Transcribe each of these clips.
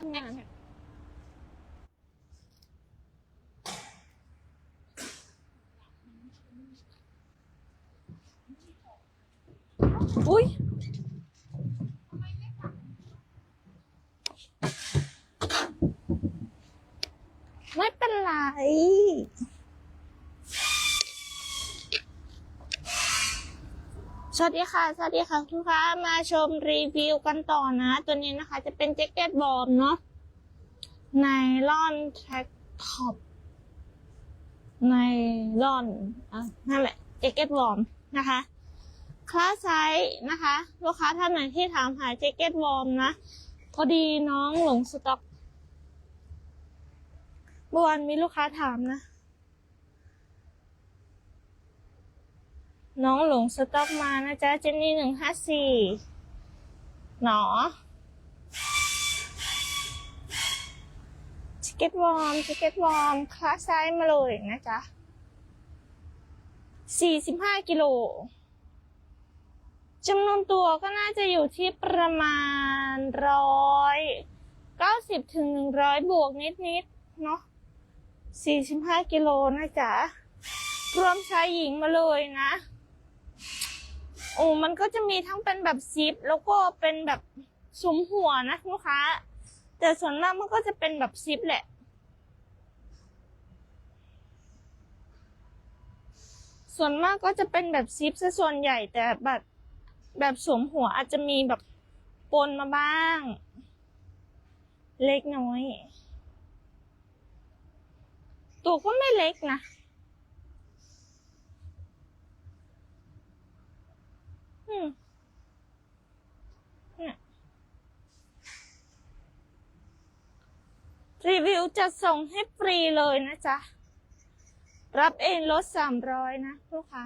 ทำงาน อุ้ยไม่เป็นไร สวัสดีค่ะ สวัสดีค่ะทุกค้ามาชมรีวิวกันต่อนะ ตัวนี้นะคะ จะเป็นแจ็คเก็ตบอลเนาะไนลอนแท็กท็อปไนลอนอะนั่นแหละแจ็คเก็ตบอลนะคะคลาสไซส์นะคะ ลูกค้าท่านไหนที่ถามหาแจ็คเก็ตวอมนะพอดีน้องหลงสต็อกเมื่อวานมีลูกค้าถามนะ น้องหลงสต็อกมานะจ๊ะเจนนี่หนึ่งห้าสี่หนอแจ็คเก็ตวอร์มแจ็คเก็ตวอร์มคลาสไซส์มาเลยนะจ๊ะสี่สิบห้ากิโลจำนวนตัวก็น่าจะอยู่ที่ประมาณร้อยเก้าสิบถึงหนึ่งร้อยบวกนิดๆเนาะสี่สิบห้ากิโลนะจ๊ะรวมชายหญิงมาเลยนะ โอ้มันก็จะมีทั้งเป็นแบบซิป แล้วก็เป็นแบบสุมหัวนะลูกค้า แต่ส่วนมากมันก็จะเป็นแบบซิปแหละ ส่วนมากก็จะเป็นแบบซิปซะส่วนใหญ่แต่แบบแบบสวมหัวอาจจะมีแบบปนมาบ้าง เล็กน้อย ตัวก็ไม่เล็กนะ อืม เนี่ยรีวิวจะส่งให้ฟรีเลยนะจ๊ะ รับเองลดสามร้อยนะลูกค้า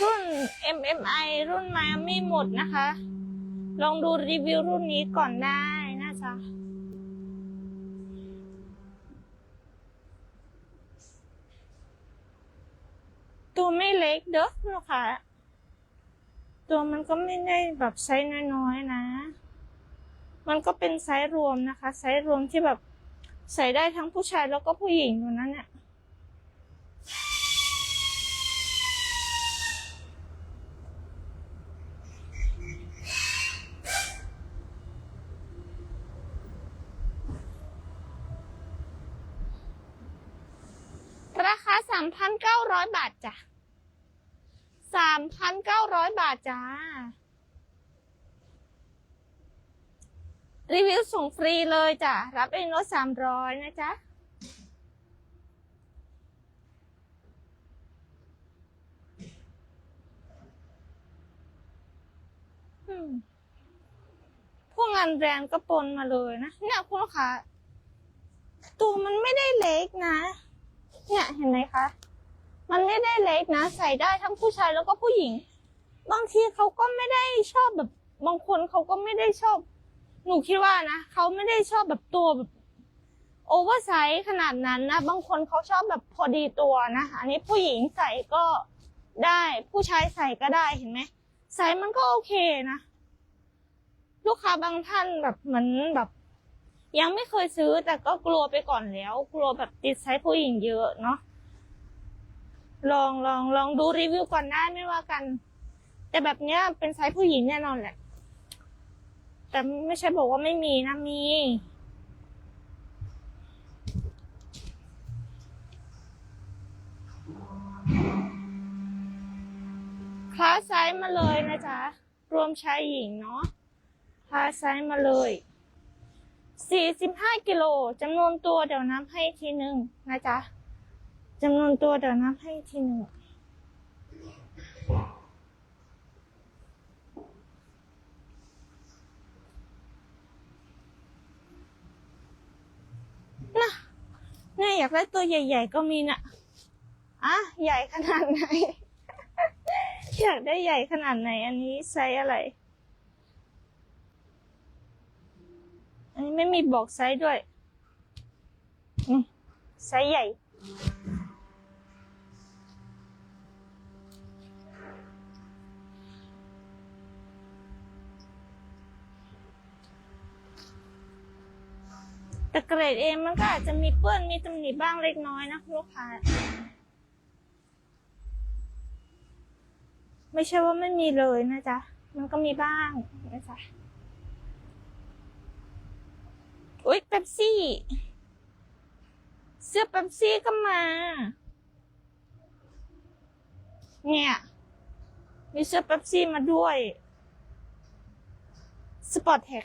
อืม MMI รุ่น Miami หมดนะคะ ลองดูรีวิวรุ่นนี้ก่อนได้นะจ๊ะตัวไม่เล็กเด้อลูกค้าตัวมันก็ไม่ได้แบบไซส์น้อยๆนะ มันก็เป็นไซส์รวมนะคะ ไซส์รวมที่แบบใส่ได้ทั้งผู้ชายแล้วก็ผู้หญิงอยู่นั้นเนี่ย ราคาสามพันเก้าร้อยบาท จ้ะสามพันเก้าร้อยบาทจ้า รีวิวส่งฟรีเลยจ้ะ รับเองลดสามร้อยนะจ๊ะพวกงานแบรนด์ก็ปนมาเลยนะ เนี่ยคุณลูกค้าตัวมันไม่ได้เล็กนะ เนี่ยเห็นไหมคะ มันไม่ได้เล็กนะ ใส่ได้ทั้งผู้ชายแล้วก็ผู้หญิง บางทีเขาก็ไม่ได้ชอบแบบ บางคนเขาก็ไม่ได้ชอบ หนูคิดว่านะเขาไม่ได้ชอบแบบตัวแบบโอเวอร์ไซส์ขนาดนั้นนะ บางคนเขาชอบแบบพอดีตัวนะอันนี้ผู้หญิงใส่ก็ได้ ผู้ชายใส่ก็ได้เห็นไหมไซส์มันก็โอเคนะ ลูกค้าบางท่านแบบเหมือนแบบ ยังไม่เคยซื้อแต่ก็กลัวไปก่อนแล้ว กลัวแบบติดไซส์ผู้หญิงเยอะเนาะ ลองลองลองดูรีวิวก่อนได้ไม่ว่ากัน แต่แบบเนี้ยเป็นไซส์ผู้หญิงแน่นอนแหละ แต่ไม่ใช่บอกว่าไม่มีนะมีคลาสไซส์มาเลยนะจ๊ะ รวมชายหญิงเนาะคลาสไซส์มาเลย45กิโลจำนวนตัวเดี๋ยวนับให้ทีหนึ่งนะจ๊ะ จำนวนตัวเดี๋ยวนับให้ทีหนึ่งนะเนี่ยอยากได้ตัวใหญ่ ๆ ก็มีนะอะใหญ่ขนาดไหน อยากได้ใหญ่ขนาดไหน อันนี้ไซส์อะไร อันนี้ไม่มีบอกไซส์ด้วยไซส์ใหญ่ แต่เกรดเองมันก็อาจจะมีเปื้อนมีตำหนิบ้างเล็กน้อยนะคุณลูกค้า ไม่ใช่ว่าไม่มีเลยนะจ๊ะ มันก็มีบ้างนะจ๊ะอุ๊ยเป๊ปซี่ เสื้อเป๊ปซี่ก็มา เนี่ย มีเสื้อเป๊ปซี่มาด้วย สปอร์ตแท็ก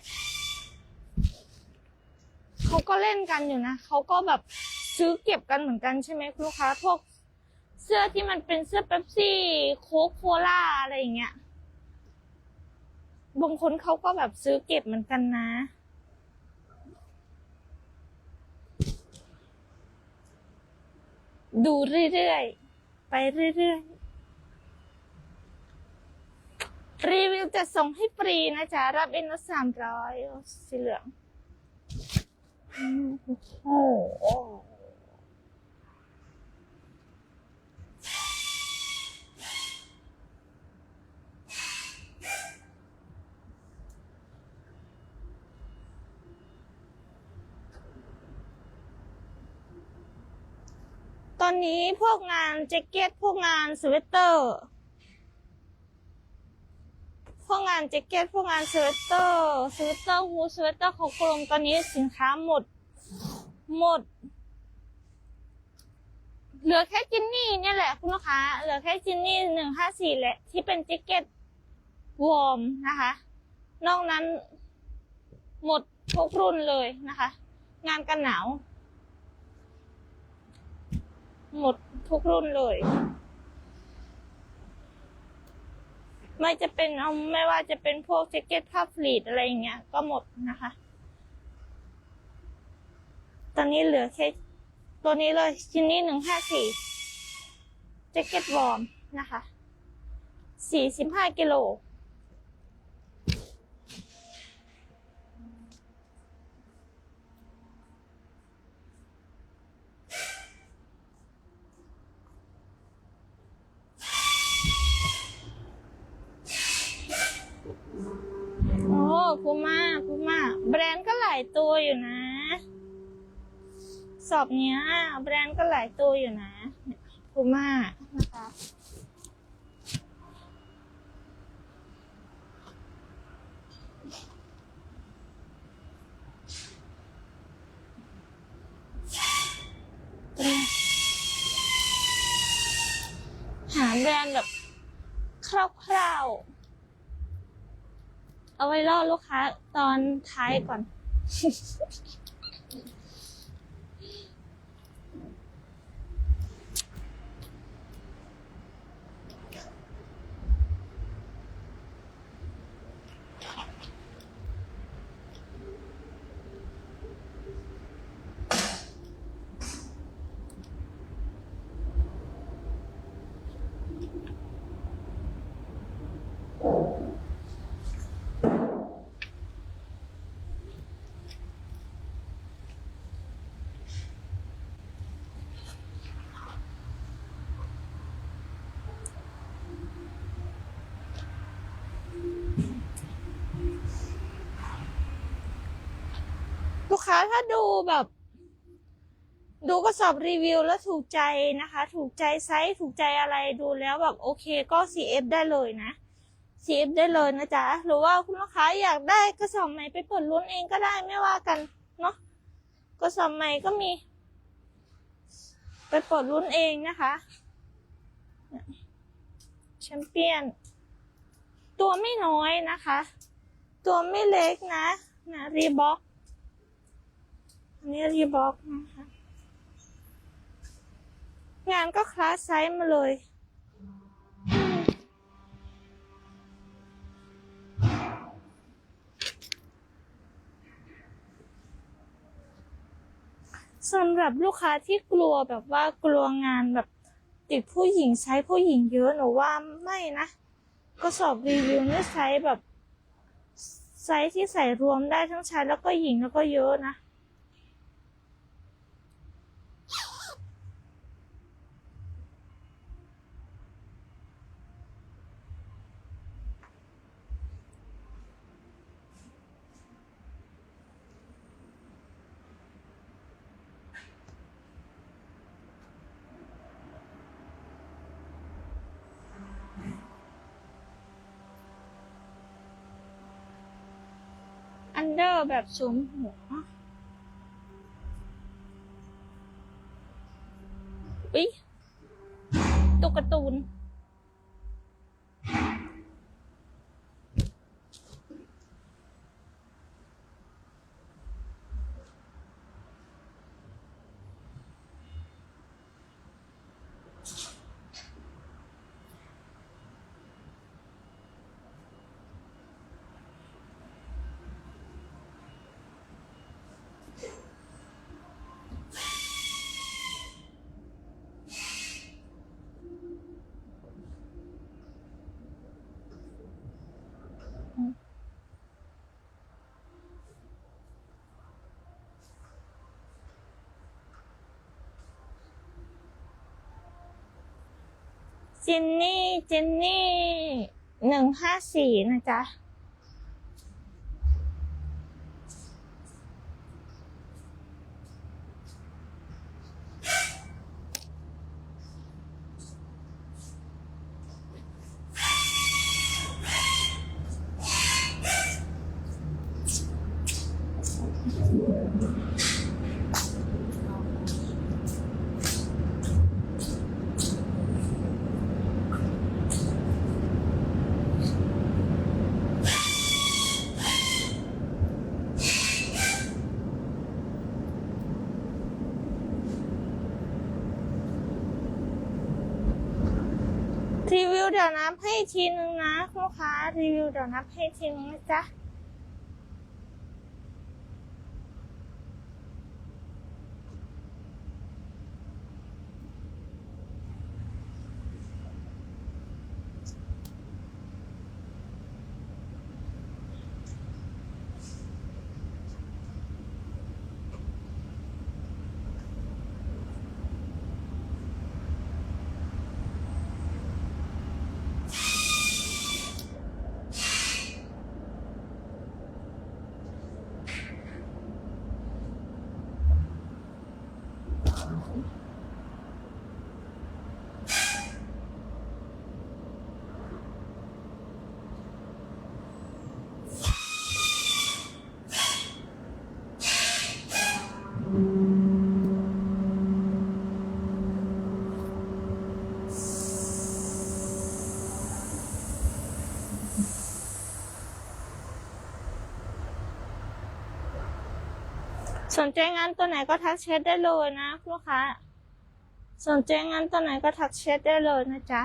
เขาก็เล่นกันอยู่นะเขาก็แบบซื้อเก็บกันเหมือนกันใช่ไหมคุณลูกค้าพวกเสื้อที่มันเป็นเสื้อเป๊ปซี่โค้กโคล่าอะไรอย่างเงี้ยบางคนเขาก็แบบซื้อเก็บเหมือนกันนะ ดูเรื่อยๆ ไปเรื่อยๆ รีวิวจะส่งให้ฟรีนะจ๊ะ รับเอ็นสามร้อยสีเหลือง ตอนนี้พวกงานแจ็คเก็ต พวกงานสเวตเตอร์ วกงานแจ็คเก็ตพวกงานสเวตเตอร์สเวตเตอร์ฮูดสเวตเตอร์เขากลมตอนนี้สินค้าหมด หมด เหลือแค่จินนี่เนี่ยแหละคุณลูกค้า เหลือแค่จินนี่หนึ่งห้าสี่แหละที่เป็นแจ็คเก็ตวอร์มนะคะ นอกนั้น หมดทุกรุ่นเลยนะคะ งานกันหนาว หมดทุกรุ่นเลย ไม่จะเป็นเอาไม่ว่าจะเป็นพวกแจ็คเก็ตผ้าฟลีดอะไรอย่างเงี้ยก็หมดนะคะ ตอนนี้เหลือแค่ตัวนี้เลยชิ้นนี้หนึ่งห้าสี่แจ็คเก็ตวอร์มนะคะสี่สิบห้ากิโล โอ้พูม่าพูม่าแบรนด์ก็หลาย ตัวอยู่นะ สอบเนี้ย แบรนด์ก็หลายตัวอยู่นะพูม่านะคะหาแบรนด์แบบคร่าวๆ เอาไว้ล่อลูกค้าตอนท้ายก่อน 嘻嘻嘻 ค้าถ้าดูแบบ ดูกระสอบรีวิวแล้วถูกใจนะคะ ถูกใจไซส์ถูกใจอะไรดูแล้วแบบโอเคก็ CF ได้เลยนะ CF ได้เลยนะจ๊ะหรือว่าคุณลูกค้าอยากได้กระสอบใหม่ไปเปิดลุ้นเองก็ได้ไม่ว่ากันเนาะกระสอบใหม่ก็มี ไปเปิดลุ้นเองนะคะแชมเปี้ยน ตัวไม่น้อยนะคะ ตัวไม่เล็กนะนะรีบ็อก นี้รีบ็อกนะคะ งานก็คลาสไซส์มาเลยสำหรับลูกค้าที่กลัวแบบว่ากลัวงานแบบติดผู้หญิงใช้ผู้หญิงเยอะหนูว่าไม่นะกระสอบรีวิวเนี่ยไซส์แบบไซส์ที่ใส่รวมได้ทั้งชายแล้วก็หญิงแล้วก็เยอะนะ แบบสวมหั จินนี่จินนี่หนึ่งห้าสี่นะจ๊ะ รีวิวเดี๋ ให้ทีนึงนะลูกค้ารีวิวเดี๋ยวนับให้ทีนึงนะจ๊ะ สนใจงานตัวไหนก็ทักแชทได้เลยนะลูกค้า สนใจงานตัวไหนก็ทักแชทได้เลยนะจ๊ะ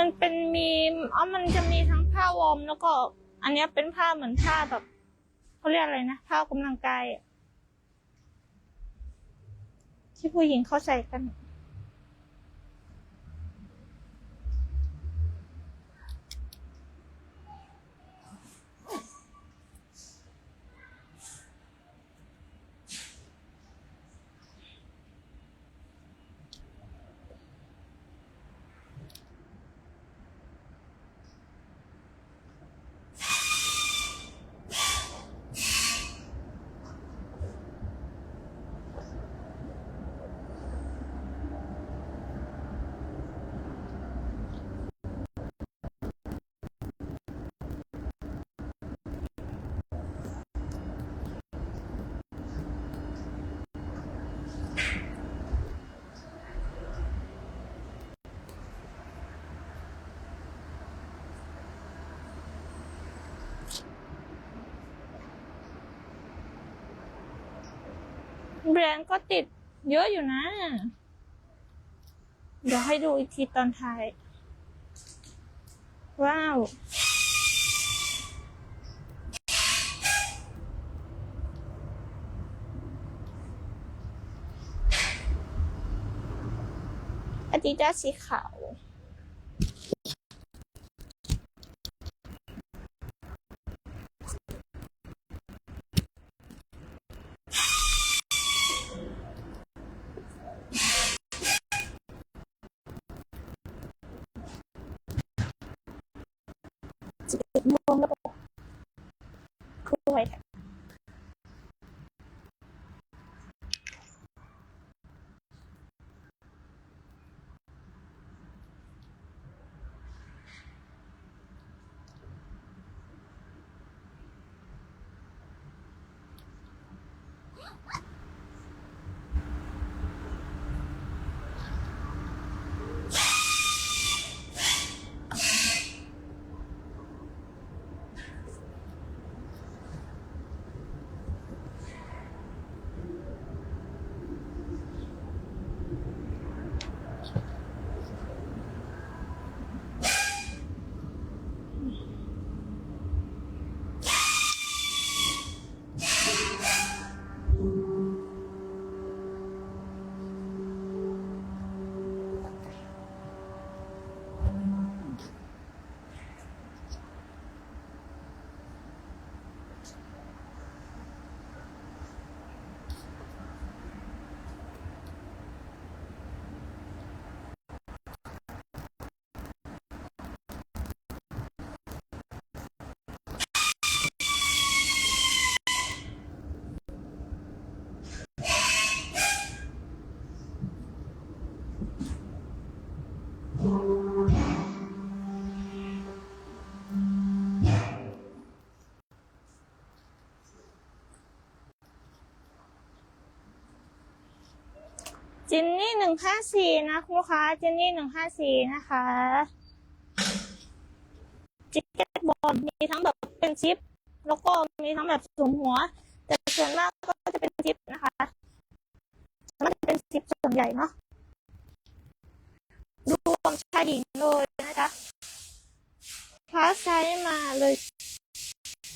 มันเป็นมีอ๋อมันจะมีทั้งผ้าวอร์มแล้วก็ อันเนี้ยเป็นผ้าเหมือนผ้าแบบเขาเรียกอะไรนะผ้าออกกำลังกายอะที่ผู้หญิงเขาใส่กัน แบรนด์ก็ติดเยอะอยู่นะ เดี๋ยวให้ดูอีกทีตอนท้าย ว้าว อาดิดาสสีขาว จินนี่หนึ่งห้าสี่นะคุณลูกค้าจินนี่หนึ่งห้าสี่นะคะจิกเก็ตบอลมีทั้งแบบเป็นชิป แล้วก็มีทั้งแบบสวมหัว แต่ส่วนมากก็จะเป็นชิปนะคะมันจะเป็นชิปส่วนใหญ่เนาะรวมชายหญิงเลยนะจ๊ะคลาสไซมาเลย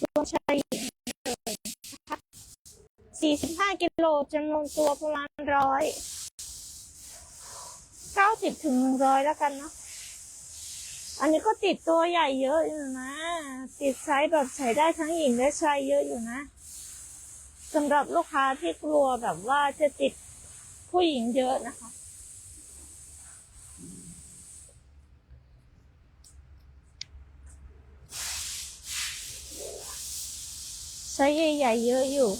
รวมชายหญิงเลยนะคะสี่สิบห้ากิโลจำนวนตัวประมาณร้อย เก้าสิบถึงหนึ่งร้อยแล้วกันเนาะ อันนี้ก็ติดตัวใหญ่เยอะอยู่นะ ติดไซส์แบบใส่ได้ทั้งหญิงและชายเยอะอยู่นะสำหรับลูกค้าที่กลัวแบบว่าจะติดผู้หญิงเยอะนะคะ ไซส์ใหญ่ๆเยอะอยู่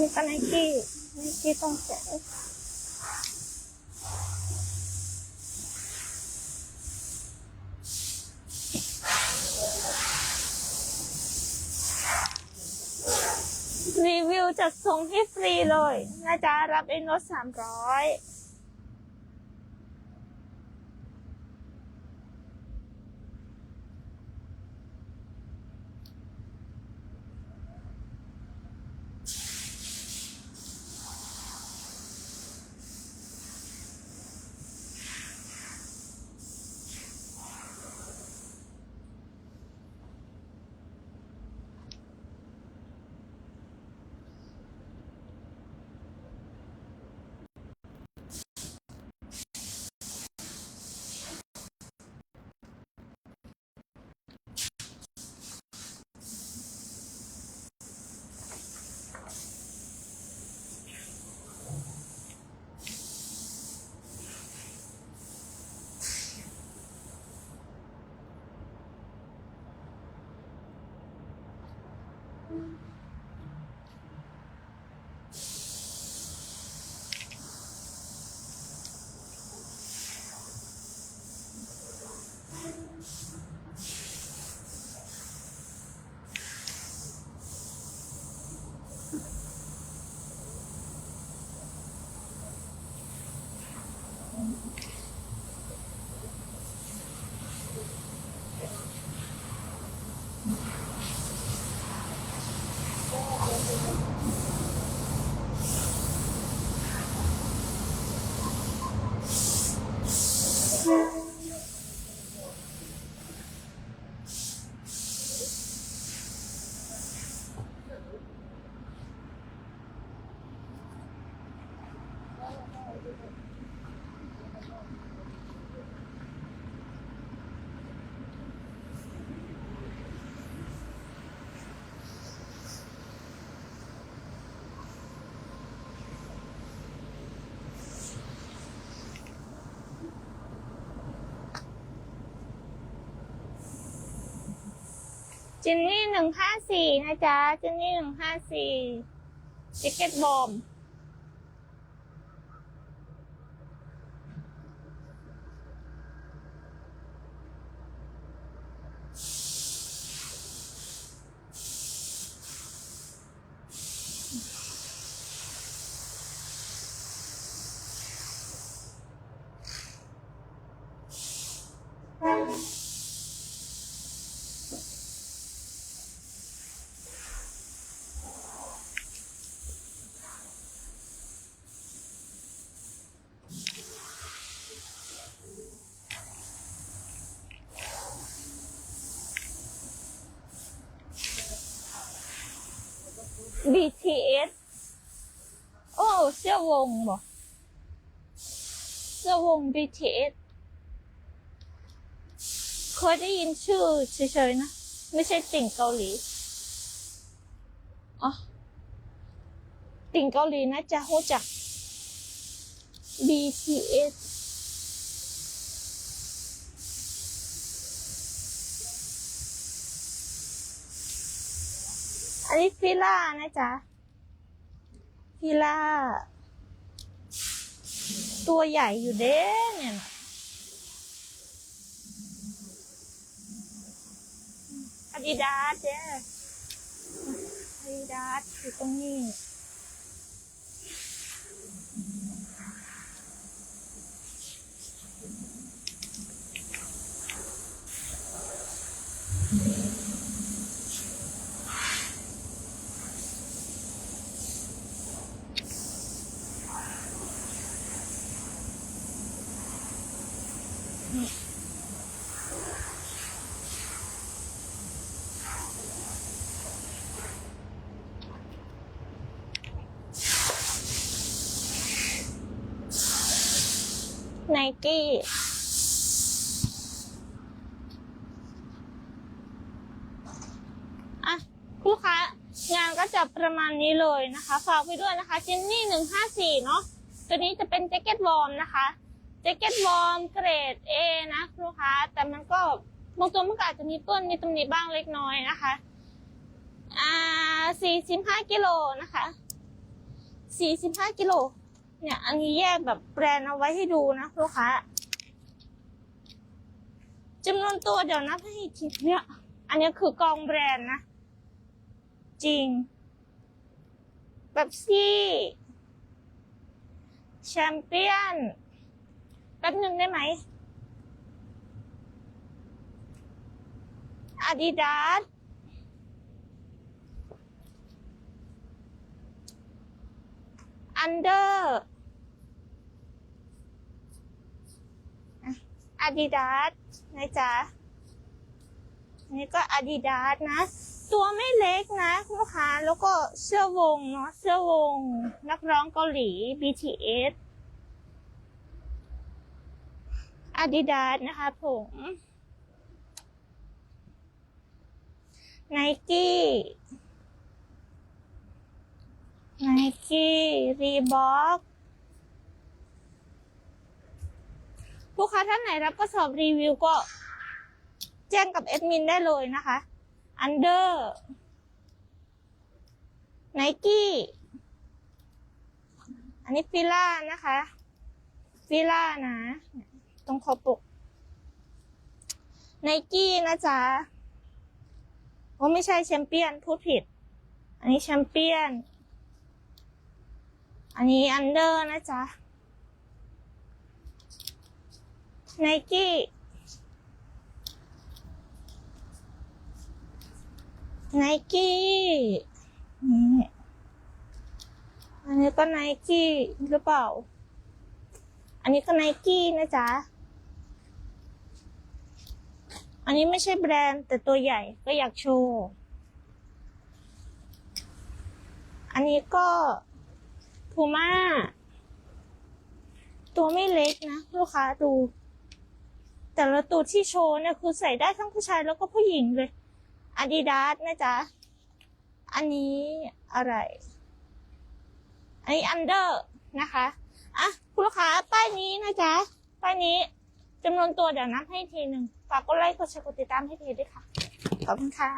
มีปาไนกี้ไนกี้ต้องเสียรีวิวจัดส่งให้ฟรีเลยนะจ๊ะรับเอ็นลดสามร้อย จินนี่หนึ่งห้าสี่นะจ๊ะจินนี่หนึ่งห้าสี่จิกเก็ตบอม BTS โอ้ เสื้อวงบ่เสื้อวง BTS เคยได้ยินชื่อเฉยๆนะ ไม่ใช่ติ่งเกาหลีอ๋อติ่งเกาหลีนะจะรู้จัก BTS อันนี้ฟิล่านะจ๊ะฟิล่า ตัวใหญ่อยู่เด้เนี่ยนะอาดิดาสเจ้อาดิดาสอยู่ตรงนี้ ไนกี้อะลูกค้างานก็จะประมาณนี้เลยนะคะฝากไปด้วยนะคะจินนี่หนึ่งห้าสี่เนาะตัวนี้จะเป็นแจ็คเก็ตวอร์มนะคะแจ็คเก็ตวอร์มเกรด A นะลูกค้าแต่มันก็บางตัวมันก็อาจจะมีเปื้อนมีตำหนิบ้างเล็กน้อยนะคะอ่าสี่สิบห้ากิโลนะคะสี่สิบห้ากิโล เนี่ย อันนี้แยกแบบแบรนด์เอาไว้ให้ดูนะลูกค้าจำนวนตัวเดี๋ยวนับให้อีกทีเนี่ย อันนี้คือกองแบรนด์นะ จริงแบบซี่แชมเปี้ยนแป๊บหนึ่งได้ไหมอาดิดาส อันเดอร์อาดิดาสนะจ๊ะนี่ก็อาดิดาสนะ ตัวไม่เล็กนะลูกค้าแล้วก็เสื้อวงเนาะเสื้อวง นักร้องเกาหลี BTS อาดิดาสนะคะผมไนกี้ ไนกี้รีบ็อกลูกค้าท่านไหนรับกระสอบรีวิวก็แจ้งกับแอดมินได้เลยนะคะอันเดอร์ไนกี้อันนี้ฟิล่านะคะฟิล่านะ ตรงคอปกไนกี้นะจ๊ะว่าไม่ใช่แชมเปี้ยนพูดผิด อันนี้แชมเปี้ยน อันนี้อันเดอร์นะจ๊ะไนกี้ไนกี้นี่อันนี้ก็ไนกี้หรือเปล่า อันนี้ก็ไนกี้นะจ๊ะ อันนี้ไม่ใช่แบรนด์แต่ตัวใหญ่ก็อยากโชว์ อันนี้ก็ พูม่า ตัวไม่เล็กนะ ลูกค้าดู แต่ละตัวที่โชว์เนี่ยคือใส่ได้ทั้งผู้ชายแล้วก็ผู้หญิงเลยอาดิดาสนะจ๊ะ อันนี้อะไร อันนี้อันเดอร์นะคะอะคุณลูกค้าป้ายนี้นะจ๊ะ ป้ายนี้จำนวนตัวเดี๋ยวนับให้ทีหนึ่งฝากกดไลค์กดแชร์กดติดตามให้ทีด้วยค่ะ ขอบคุณค่ะ